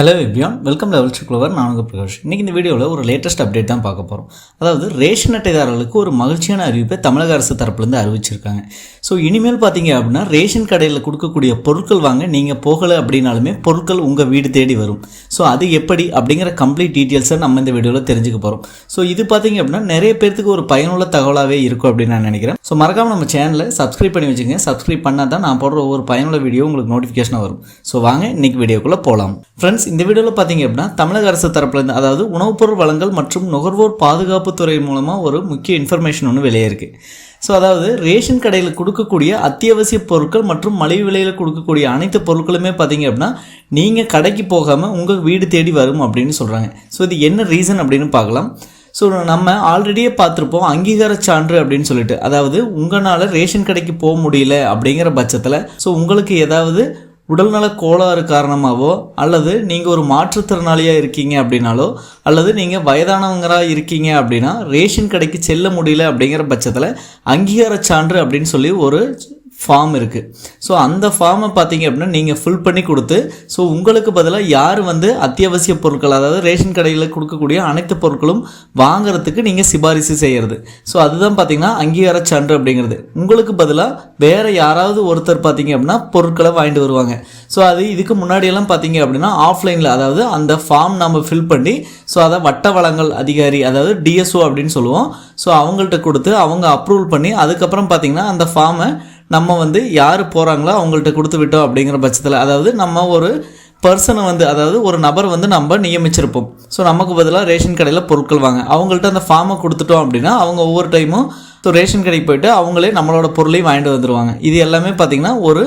Hello everyone welcome லெவல் சுக்லவர் நானுங்க பிரகாஷ். இன்றைக்கி இந்த வீடியோவில் ஒரு லேட்டஸ்ட் அப்டேட் தான் பார்க்க போகிறோம் அதாவது ரேஷன் அட்டைதாரர்களுக்கு ஒரு மகிழ்ச்சியான அறிவிப்பை தமிழக அரசு தரப்புலேருந்து அறிவிச்சிருக்காங்க. ஸோ இனிமேல் பார்த்தீங்க அப்படின்னா ரேஷன் கடையில் கொடுக்கக்கூடிய பொருட்கள் வாங்க நீங்கள் போகலை அப்படின்னாலுமே பொருட்கள் உங்கள் வீடு தேடி வரும். ஸோ அது எப்படி அப்படிங்கிற கம்ப்ளீட் டீட்டெயில்ஸை நம்ம இந்த வீடியோவில் தெரிஞ்சுக்க போகிறோம் ஸோ இது பார்த்தீங்க அப்படின்னா நிறைய பேர்த்துக்கு ஒரு பயனுள்ள தகவலாகவே இருக்கும் அப்படின்னு நான் நினைக்கிறேன். ஸோ மறக்காமல் நம்ம சேனலை சப்ஸ்கிரைப் பண்ணி வச்சுங்க சப்ஸ்கிரைப் பண்ணால் தான் நான் போடுற ஒவ்வொரு பயனுள்ள வீடியோ உங்களுக்கு நோட்டிஃபிகேஷனாக வரும். ஸோ வாங்க இன்னைக்கு வீடியோக்குள்ளே போகலாம் ஃப்ரெண்ட்ஸ் இந்த வீடியோவில் பார்த்தீங்க அப்படின்னா தமிழக அரசு தரப்புலேருந்து அதாவது உணவுப் பொருள் வழங்கல் மற்றும் நுகர்வோர் பாதுகாப்பு துறை மூலமாக ஒரு முக்கிய இன்ஃபர்மேஷன் ஒன்று வெளியே இருக்குது ஸோ அதாவது ரேஷன் கடையில் கொடுக்கக்கூடிய அத்தியாவசிய பொருட்கள் மற்றும் மலிவு விலையில் கொடுக்கக்கூடிய அனைத்து பொருட்களுமே பார்த்தீங்க அப்படின்னா நீங்கள் கடைக்கு போகாமல் உங்கள் வீடு தேடி வரும் அப்படின்னு சொல்கிறாங்க ஸோ இது என்ன ரீசன் அப்படின்னு பார்க்கலாம். ஸோ நம்ம ஆல்ரெடியே பார்த்துருப்போம் அங்கீகார சான்று அப்படின்னு சொல்லிட்டு. அதாவது உங்களால் ரேஷன் கடைக்கு போக முடியல அப்படிங்கிற பட்சத்தில் ஸோ உங்களுக்கு ஏதாவது உடல்நல கோளாறு காரணமாகவோ அல்லது நீங்கள் ஒரு மாற்றுத்திறனாளியாக இருக்கீங்க அப்படின்னாலோ அல்லது நீங்கள் வயதானவங்களாக இருக்கீங்க அப்படின்னா ரேஷன் கடைக்கு செல்ல முடியல அப்படிங்கிற பட்சத்தில் அங்கீகார சான்று அப்படின்னு சொல்லி ஒரு ஃபார்ம் இருக்குது ஸோ அந்த ஃபார்மை பார்த்தீங்க அப்படின்னா நீங்கள் ஃபில் பண்ணி கொடுத்து ஸோ உங்களுக்கு பதிலாக யார் வந்து அத்தியாவசிய பொருட்கள் அதாவது ரேஷன் கடையில் கொடுக்கக்கூடிய அனைத்து பொருட்களும் வாங்குறதுக்கு நீங்கள் சிபாரிசு செய்கிறது ஸோ அதுதான் பார்த்தீங்கன்னா அங்கீகார சான்று அப்படிங்கிறது. உங்களுக்கு பதிலாக வேறு யாராவது ஒருத்தர் பார்த்தீங்க அப்படின்னா பொருட்களை வாங்கிட்டு வருவாங்க. ஸோ அது இதுக்கு முன்னாடியெல்லாம் பார்த்தீங்க அப்படின்னா ஆஃப்லைனில் அதாவது அந்த ஃபார்ம் நம்ம ஃபில் பண்ணி ஸோ அதை வட்ட வளங்கள் அதிகாரி அதாவது டிஎஸ்ஓ அப்படின்னு சொல்லுவோம். ஸோ அவங்கள்ட்ட கொடுத்து அவங்க அப்ரூவல் பண்ணி அதுக்கப்புறம் பார்த்தீங்கன்னா அந்த ஃபார்மை நம்ம வந்து யார் போகிறாங்களோ அவங்கள்ட்ட கொடுத்து விட்டோம் அப்படிங்கிற பட்சத்தில் அதாவது நம்ம ஒரு பர்சனை வந்து அதாவது ஒரு நபர் வந்து நம்ம நியமிச்சிருப்போம். ஸோ நமக்கு பதிலாக ரேஷன் கடையில் பொருட்கள் வாங்க. அவங்கள்ட்ட அந்த ஃபார்மை கொடுத்துட்டோம் அப்படின்னா அவங்க ஒவ்வொரு டைமும் ஸோ ரேஷன் கடைக்கு போயிட்டு அவங்களே நம்மளோட பொருளையும் வாங்கிட்டு வந்துடுவாங்க இது எல்லாமே பார்த்திங்கன்னா ஒரு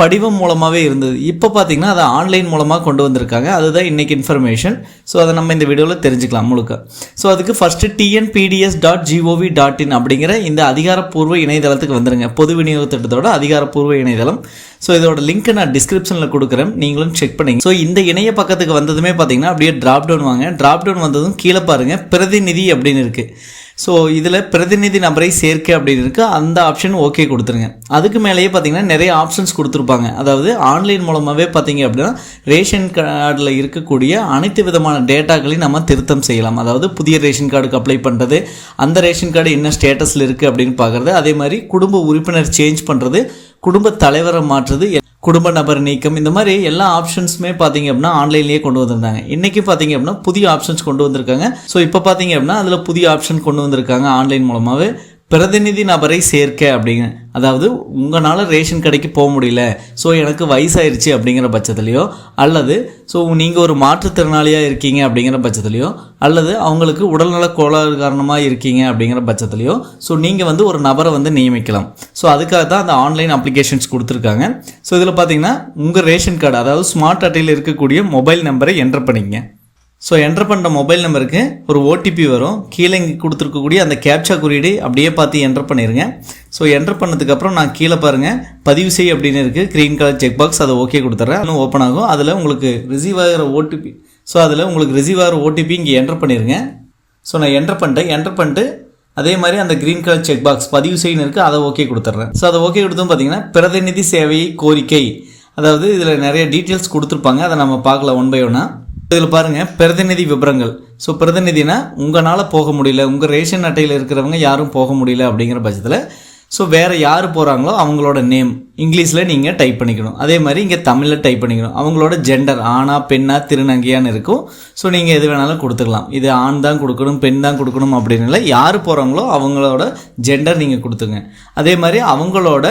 படிவம் மூலமாகவே இருந்தது. இப்போ பார்த்தீங்கன்னா அதை ஆன்லைன் மூலமாக கொண்டு வந்திருக்காங்க. அதுதான் இன்றைக்கி இன்ஃபர்மேஷன் ஸோ அதை நம்ம இந்த வீடியோவில் தெரிஞ்சுக்கலாம் முழுக்க. ஸோ அதுக்கு first TNPDS dot G O V dot in அப்படிங்கிற இந்த அதிகாரப்பூர்வ இணையதளத்துக்கு வந்துருங்க. பொது விநியோக திட்டத்தோட அதிகாரப்பூர்வ இணையதளம். ஸோ இதோட லிங்க்கை நான் டிஸ்கிரிப்ஷனில் கொடுக்குறேன். நீங்களும் செக் பண்ணிங்க. ஸோ இந்த இணைய பக்கத்துக்கு வந்ததுமே பார்த்தீங்கன்னா அப்படியே ட்ராப் டவுன் வாங்க. ட்ராப் டவுன் வந்ததும் கீழே பாருங்கள் பிரதிநிதி அப்படின்னு இருக்குது ஸோ இதில் பிரதிநிதி நபரை சேர்க்க அப்படின்னு இருக்குது அந்த ஆப்ஷன் ஓகே கொடுத்துருங்க. அதுக்கு மேலேயே பார்த்தீங்கன்னா நிறைய ஆப்ஷன்ஸ் கொடுத்துருப்பாங்க. அதாவது ஆன்லைன் மூலமாகவே பார்த்தீங்க அப்படின்னா ரேஷன் கார்டில் இருக்கக்கூடிய அனைத்து விதமான டேட்டாக்களையும் நம்ம திருத்தம் செய்யலாம். அதாவது புதிய ரேஷன் கார்டுக்கு அப்ளை பண்ணுறது அந்த ரேஷன் கார்டு என்ன ஸ்டேட்டஸில் இருக்குது அப்படின்னு பார்க்குறது அதே மாதிரி குடும்ப உறுப்பினர் சேஞ்ச் பண்ணுறது குடும்ப தலைவரை மாற்றுறது குடும்ப நபர் நீக்கம் இந்த மாதிரி எல்லா ஆப்ஷன்ஸுமே பார்த்தீங்க அப்படின்னா ஆன்லைன்லேயே கொண்டு வந்திருந்தாங்க. இன்றைக்கி பார்த்தீங்க அப்படின்னா புதிய ஆப்ஷன்ஸ் கொண்டு வந்திருக்காங்க. ஸோ இப்போ பார்த்தீங்க அப்படின்னா அதில் புதிய ஆப்ஷன் கொண்டு வந்திருக்காங்க ஆன்லைன் மூலமாகவே பிரதிநிதி நபரை சேர்க்க அப்படிங்க அதாவது உங்களால் ரேஷன் கடைக்கு போக முடியல ஸோ எனக்கு வயசாயிருச்சு அப்படிங்கிற பட்சத்துலையோ அல்லது ஸோ நீங்கள் ஒரு மாற்றுத்திறனாளியாக இருக்கீங்க அப்படிங்கிற பட்சத்துலையோ அல்லது அவங்களுக்கு உடல்நல கோளாறு காரணமாக இருக்கீங்க அப்படிங்கிற பட்சத்துலையோ ஸோ நீங்கள் வந்து ஒரு நபரை வந்து நியமிக்கலாம். ஸோ அதுக்காக தான் அந்த ஆன்லைன் அப்ளிகேஷன்ஸ் கொடுத்துருக்காங்க. ஸோ இதில் பார்த்தீங்கன்னா உங்கள் ரேஷன் கார்டு அதாவது ஸ்மார்ட் அட்டையில் இருக்கக்கூடிய மொபைல் நம்பரை என்டர் பண்ணிக்கங்க. ஸோ என்டர் பண்ணுற மொபைல் நம்பருக்கு ஒரு ஓடிபி வரும். கீழே இங்கே கொடுத்துருக்கக்கூடிய அந்த கேப்சா குறியீடு அப்படியே பார்த்து என்டர் பண்ணிடுங்க ஸோ என்டர் பண்ணதுக்கப்புறம் நான் கீழே பாருங்கள் பதிவு செய் அப்படின்னு இருக்குது க்ரீன் கலர் செக் பாக்ஸ் அதை ஓகே கொடுத்துட்றேன் இன்னும் ஓப்பன் ஆகும். அதில் உங்களுக்கு ரிசீவ் ஆகிற ஓடிபி ஸோ அதில் உங்களுக்கு ரிசீவ் ஆகிற ஓடிபி இங்கே என்டர் பண்ணிடுங்க ஸோ நான் என்டர் பண்ணிட்டேன். என்டர் பண்ணிட்டு அதே மாதிரி அந்த க்ரீன் கலர் செக் பாக்ஸ் பதிவு செய்யணும் இருக்குது அதை ஓகே கொடுத்துட்றேன் ஸோ அதை ஓகே கொடுத்தும் பார்த்தீங்கன்னா பிரதிநிதி சேவை கோரிக்கை. அதாவது இதில் நிறைய டீட்டெயில்ஸ் கொடுத்துருப்பாங்க. அதை நம்ம பார்க்கலாம் ஒன் பை ஒன்னாக இதில் பாருங்கள் பிரதிநிதி விவரங்கள் ஸோ பிரதிநிதினா உங்களால் போக முடியல உங்கள் ரேஷன் அட்டையில் இருக்கிறவங்க யாரும் போக முடியல அப்படிங்கிற பட்சத்தில் ஸோ வேறு யார் போகிறாங்களோ அவங்களோட நேம் இங்கிலீஷில் நீங்கள் டைப் பண்ணிக்கணும். அதே மாதிரி இங்கே தமிழில் டைப் பண்ணிக்கணும். அவங்களோட ஜெண்டர் ஆணா பெண்ணா திருநங்கையான்னு இருக்கும். ஸோ நீங்கள் எது வேணாலும் கொடுத்துக்கலாம். இது ஆண் தான் கொடுக்கணும் பெண் தான் கொடுக்கணும் அப்படின்னு இல்லை யார் போகிறாங்களோ அவங்களோட ஜெண்டர் நீங்கள் கொடுத்துங்க. அதே மாதிரி அவங்களோட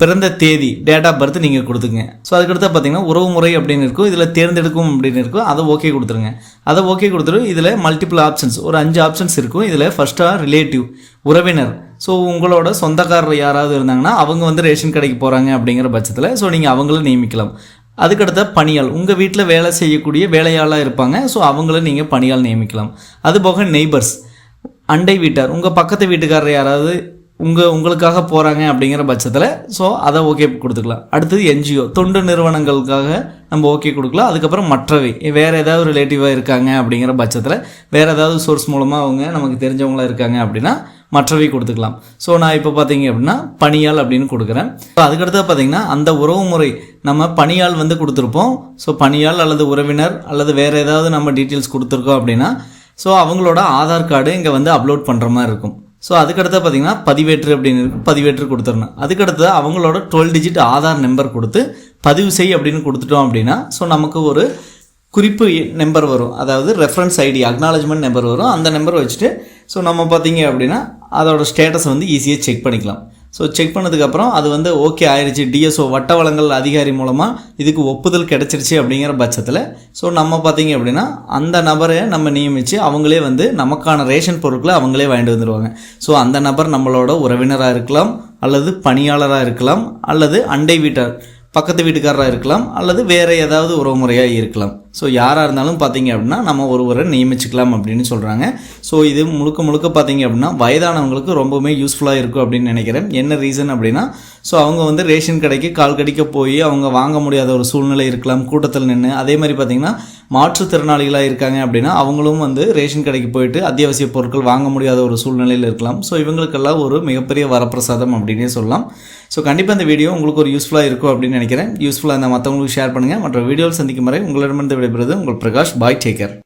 பிறந்த தேதி டேட் ஆஃப் பர்த் நீங்கள் கொடுத்துங்க ஸோ அதுக்கடுத்து பார்த்தீங்கன்னா உறவு முறை அப்படின்னு இருக்கும். இதில் தேர்ந்தெடுக்கும் அப்படின்னு இருக்கும். அதை ஓகே கொடுத்துருங்க. அதை ஓகே கொடுத்துரு இதில் மல்டிபிள் ஆப்ஷன்ஸ் ஒரு அஞ்சு ஆப்ஷன்ஸ் இருக்கும். இதில் ஃபஸ்ட்டாக ரிலேட்டிவ் உறவினர். ஸோ உங்களோட சொந்தக்காரர் யாராவது இருந்தாங்கன்னா அவங்க வந்து ரேஷன் கடைக்கு போகிறாங்க அப்படிங்கிற பட்சத்தில் ஸோ நீங்கள் அவங்கள நியமிக்கலாம். அதுக்கடுத்த பணியாள். உங்கள் வீட்டில் வேலை செய்யக்கூடிய வேலையாளாக இருப்பாங்க. ஸோ அவங்கள நீங்கள் பணியால் நியமிக்கலாம். அதுபோக நெய்பர்ஸ் அண்டை வீட்டார். உங்கள் பக்கத்து வீட்டுக்காரர் யாராவது உங்கள் உங்களுக்காக போகிறாங்க அப்படிங்கிற பட்சத்தில் ஸோ அதை ஓகே கொடுத்துக்கலாம். அடுத்தது என்ஜிஓ தொண்டு நிறுவனங்களுக்காக நம்ம ஓகே கொடுக்கலாம். அதுக்கப்புறம் மற்றவை. வேறு ஏதாவது ரிலேட்டிவாக இருக்காங்க அப்படிங்கிற பட்சத்தில் வேறு ஏதாவது சோர்ஸ் மூலமாக அவங்க நமக்கு தெரிஞ்சவங்களாக இருக்காங்க அப்படின்னா மற்றவை கொடுத்துக்கலாம். ஸோ நான் இப்போ பார்த்தீங்க அப்படின்னா பணியாள் அப்படின்னு கொடுக்குறேன். ஸோ அதுக்கடுத்து பார்த்தீங்கன்னா அந்த உறவு முறை நம்ம பணியாள் வந்து கொடுத்துருப்போம். ஸோ பணியாள் அல்லது உறவினர் அல்லது வேறு ஏதாவது நம்ம டீட்டெயில்ஸ் கொடுத்துருக்கோம் அப்படின்னா ஸோ அவங்களோட ஆதார் கார்டு இங்கே வந்து அப்லோட் பண்ணுற மாதிரி இருக்கும். ஸோ அதுக்கடுத்து பார்த்தீங்கன்னா பதிவேற்று அப்படின்னு பதிவேற்று கொடுத்துடணும். அதுக்கடுத்து அவங்களோட டுவெல் டிஜிட் ஆதார் நம்பர் கொடுத்து பதிவு செய் அப்படின்னு கொடுத்துட்டோம் அப்படின்னா ஸோ நமக்கு ஒரு குறிப்பு நம்பர் வரும். அதாவது ரெஃபரன்ஸ் ஐடி அக்னாலஜ்மெண்ட் நம்பர் வரும். அந்த நம்பர் வச்சுட்டு ஸோ நம்ம பார்த்தீங்க அப்படின்னா அதோட ஸ்டேட்டஸ் வந்து ஈஸியாக செக் பண்ணிக்கலாம். ஸோ செக் பண்ணதுக்கப்புறம் அது வந்து ஓகே ஆயிடுச்சு டிஎஸ்ஓ வட்ட வளங்கள் அதிகாரி மூலமாக இதுக்கு ஒப்புதல் கிடச்சிருச்சு அப்படிங்கிற பட்சத்தில். ஸோ நம்ம பார்த்தீங்க அப்படின்னா அந்த நபரை நம்ம நியமித்து அவங்களே வந்து நமக்கான ரேஷன் பொருட்களை அவங்களே வாங்கிட்டு வந்துடுவாங்க ஸோ அந்த நபர் நம்மளோட உறவினராக இருக்கலாம் அல்லது பணியாளராக இருக்கலாம் அல்லது அண்டை வீட்டார் பக்கத்து வீட்டுக்காரராக இருக்கலாம் அல்லது வேறு ஏதாவது உறவுமுறையாக இருக்கலாம். ஸோ யாராக இருந்தாலும் பார்த்தீங்க அப்படின்னா நம்ம ஒருவரை நியமிச்சுக்கலாம் அப்படின்னு சொல்கிறாங்க ஸோ இது முழுக்க முழுக்க பார்த்தீங்க அப்படின்னா வயதானவங்களுக்கு ரொம்பவுமே யூஸ்ஃபுல்லாக இருக்கும் அப்படின்னு நினைக்கிறேன். என்ன ரீசன் அப்படின்னா ஸோ அவங்க வந்து ரேஷன் கடைக்கு கால் கடிக்க போய் அவங்க வாங்க முடியாத ஒரு சூழ்நிலை இருக்கலாம் கூட்டத்தில் நின்று அதே மாதிரி பார்த்தீங்கன்னா மாற்றுத்திறனாளிகளாக இருக்காங்க அப்படின்னா அவங்களும் வந்து ரேஷன் கடைக்கு போயிட்டு அத்தியாவசிய பொருட்கள் வாங்க முடியாத ஒரு சூழ்நிலையில் இருக்கலாம். ஸோ இவங்களுக்கெல்லாம் ஒரு மிகப்பெரிய வரப்பிரசாதம் அப்படின்னே சொல்லலாம். ஸோ கண்டிப்பாக இந்த வீடியோ உங்களுக்கு ஒரு யூஸ்ஃபுல்லாக இருக்கும் அப்படின்னு நினைக்கிறேன். யூஸ்ஃபுல்லாக இந்த மற்றவங்களுக்கு ஷேர் பண்ணுங்கள் மற்ற வீடியோவில் சந்திக்கும் வரை உங்களிடமிருந்து விடைபெறுவது உங்கள் பிரகாஷ் பாய் டேக்கர்